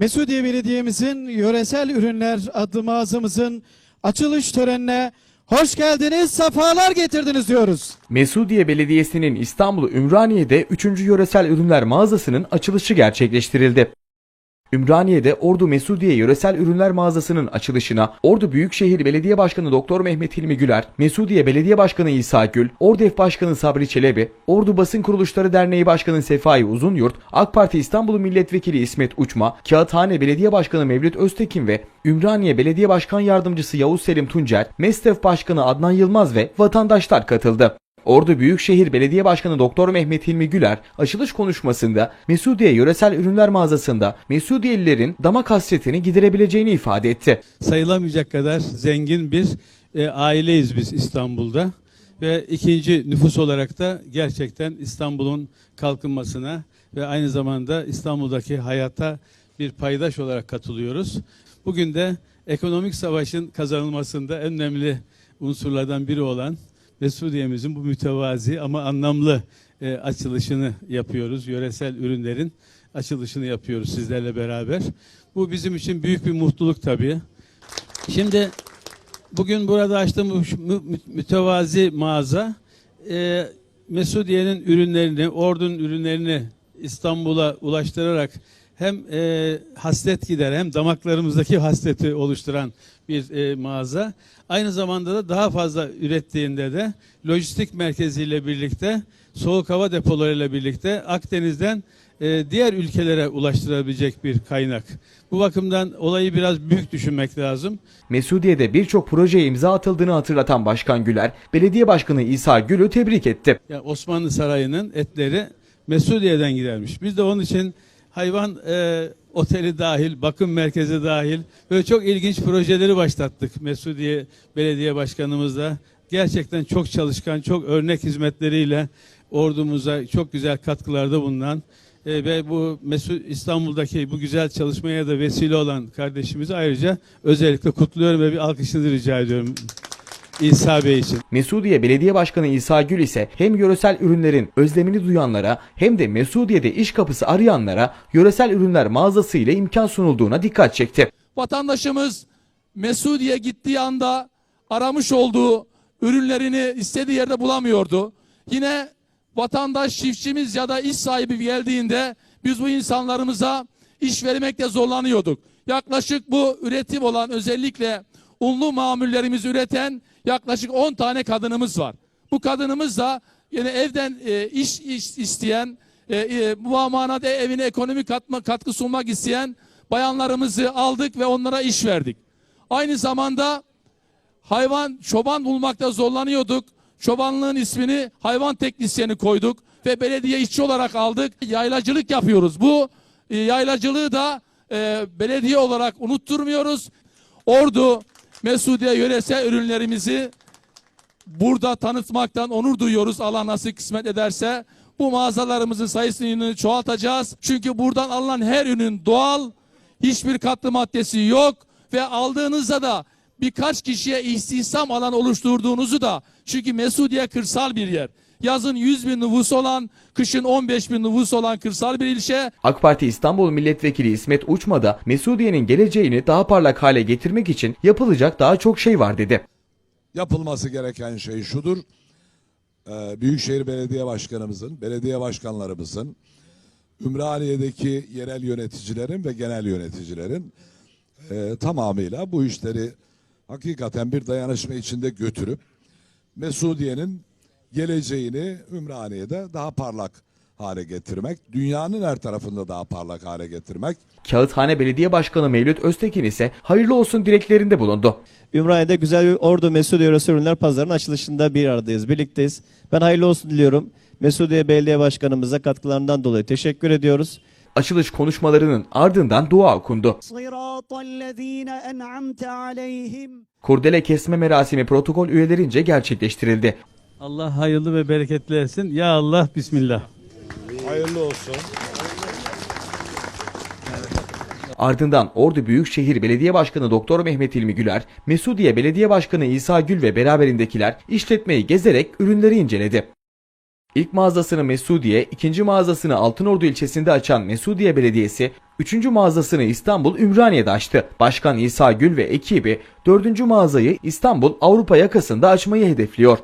Mesudiye Belediye'mizin yöresel ürünler adlı mağazamızın açılış törenine hoş geldiniz, sefalar getirdiniz diyoruz. Mesudiye Belediyesi'nin İstanbul Ümraniye'de 3. Yöresel Ürünler Mağazası'nın açılışı gerçekleştirildi. Ümraniye'de Ordu Mesudiye Yöresel Ürünler Mağazası'nın açılışına Ordu Büyükşehir Belediye Başkanı Doktor Mehmet Hilmi Güler, Mesudiye Belediye Başkanı İsa Gül, Ordef Başkanı Sabri Çelebi, Ordu Basın Kuruluşları Derneği Başkanı Sefai Uzunyurt, AK Parti İstanbul Milletvekili İsmet Uçma, Kağıthane Belediye Başkanı Mevlüt Öztekin ve Ümraniye Belediye Başkan Yardımcısı Yavuz Selim Tuncer, MESTEF Başkanı Adnan Yılmaz ve vatandaşlar katıldı. Ordu Büyükşehir Belediye Başkanı Doktor Mehmet Hilmi Güler açılış konuşmasında Mesudiye Yöresel Ürünler Mağazası'nda Mesudiyelilerin damak hasretini giderebileceğini ifade etti. sayılamayacak kadar zengin bir e, aileyiz biz İstanbul'da ve ikinci nüfus olarak da gerçekten İstanbul'un kalkınmasına ve aynı zamanda İstanbul'daki hayata bir paydaş olarak katılıyoruz. Bugün de ekonomik savaşın kazanılmasında en önemli unsurlardan biri olan Mesudiye'mizin bu mütevazi ama anlamlı e, açılışını yapıyoruz. Yöresel ürünlerin açılışını yapıyoruz sizlerle beraber. Bu bizim için büyük bir mutluluk tabii. Şimdi bugün burada açtığımız mü- mü- mütevazi mağaza e, Mesudiye'nin ürünlerini, Ordu'nun ürünlerini İstanbul'a ulaştırarak hem e, hasret gider hem damaklarımızdaki hasreti oluşturan bir e, mağaza. Aynı zamanda da daha fazla ürettiğinde de lojistik merkeziyle birlikte soğuk hava depolarıyla birlikte Akdeniz'den e, diğer ülkelere ulaştırabilecek bir kaynak. Bu bakımdan olayı biraz büyük düşünmek lazım. Mesudiye'de birçok projeye imza atıldığını hatırlatan Başkan Güler, Belediye Başkanı İsa Gül'ü tebrik etti. Yani Osmanlı Sarayı'nın etleri Mesudiye'den gidermiş. Biz de onun için hayvan e, oteli dahil, bakım merkezi dahil böyle çok ilginç projeleri başlattık Mesudiye Belediye Başkanımızla. Gerçekten çok çalışkan, çok örnek hizmetleriyle ordumuza çok güzel katkılarda bulunan e, ve bu Mesut İstanbul'daki bu güzel çalışmaya da vesile olan kardeşimizi ayrıca özellikle kutluyorum ve bir alkışınızı rica ediyorum İsa Bey için. Mesudiye Belediye Başkanı İsa Gül ise hem yöresel ürünlerin özlemini duyanlara hem de Mesudiye'de iş kapısı arayanlara yöresel ürünler mağazası ile imkan sunulduğuna dikkat çekti. vatandaşımız Mesudiye gittiği anda aramış olduğu ürünlerini istediği yerde bulamıyordu. Yine vatandaş çiftçimiz ya da iş sahibi geldiğinde biz bu insanlarımıza iş vermekte zorlanıyorduk. Yaklaşık bu üretim olan özellikle unlu mamullerimizi üreten yaklaşık 10 tane kadınımız var. Bu kadınımız da yine evden e, iş, iş isteyen, e, e, bu manada evine ekonomik katma, katkı sunmak isteyen bayanlarımızı aldık ve onlara iş verdik. Aynı zamanda hayvan çoban bulmakta zorlanıyorduk. Çobanlığın ismini hayvan teknisyeni koyduk ve belediye işçi olarak aldık. Yaylacılık yapıyoruz. Bu e, yaylacılığı da e, belediye olarak unutturmuyoruz. Ordu Mesudiye yöresel ürünlerimizi burada tanıtmaktan onur duyuyoruz. Allah nasıl kısmet ederse bu mağazalarımızın sayısını çoğaltacağız. Çünkü buradan alınan her ürün doğal, hiçbir katkı maddesi yok ve aldığınızda da birkaç kişiye istihdam alan oluşturduğunuzu da çünkü Mesudiye kırsal bir yer. Yazın 100 bin nüfus olan, kışın 15 bin nüfus olan kırsal bir ilçe. AK Parti İstanbul Milletvekili İsmet Uçma da Mesudiye'nin geleceğini daha parlak hale getirmek için yapılacak daha çok şey var dedi. yapılması gereken şey şudur. Ee, Büyükşehir Belediye Başkanımızın, belediye başkanlarımızın, Ümraniye'deki yerel yöneticilerin ve genel yöneticilerin e, tamamıyla bu işleri hakikaten bir dayanışma içinde götürüp Mesudiye'nin geleceğini Ümraniye'de daha parlak hale getirmek, dünyanın her tarafında daha parlak hale getirmek. Kağıthane Belediye Başkanı Mevlüt Öztekin ise hayırlı olsun dileklerinde bulundu. Ümraniye'de güzel bir Ordu Mesudiye Yöresi Ürünler Pazarı'nın açılışında bir aradayız, birlikteyiz. Ben hayırlı olsun diliyorum. Mesudiye Belediye Başkanımıza katkılarından dolayı teşekkür ediyoruz. Açılış konuşmalarının ardından dua okundu. Kurdele kesme merasimi protokol üyelerince gerçekleştirildi. Allah hayırlı ve bereketli etsin. Ya Allah Bismillah. hayırlı olsun. Ardından Ordu Büyükşehir Belediye Başkanı Doktor Mehmet İlmi Güler, Mesudiye Belediye Başkanı İsa Gül ve beraberindekiler işletmeyi gezerek ürünleri inceledi. İlk mağazasını Mesudiye, ikinci mağazasını Altınordu ilçesinde açan Mesudiye Belediyesi, üçüncü mağazasını İstanbul Ümraniye'de açtı. Başkan İsa Gül ve ekibi dördüncü mağazayı İstanbul Avrupa yakasında açmayı hedefliyor.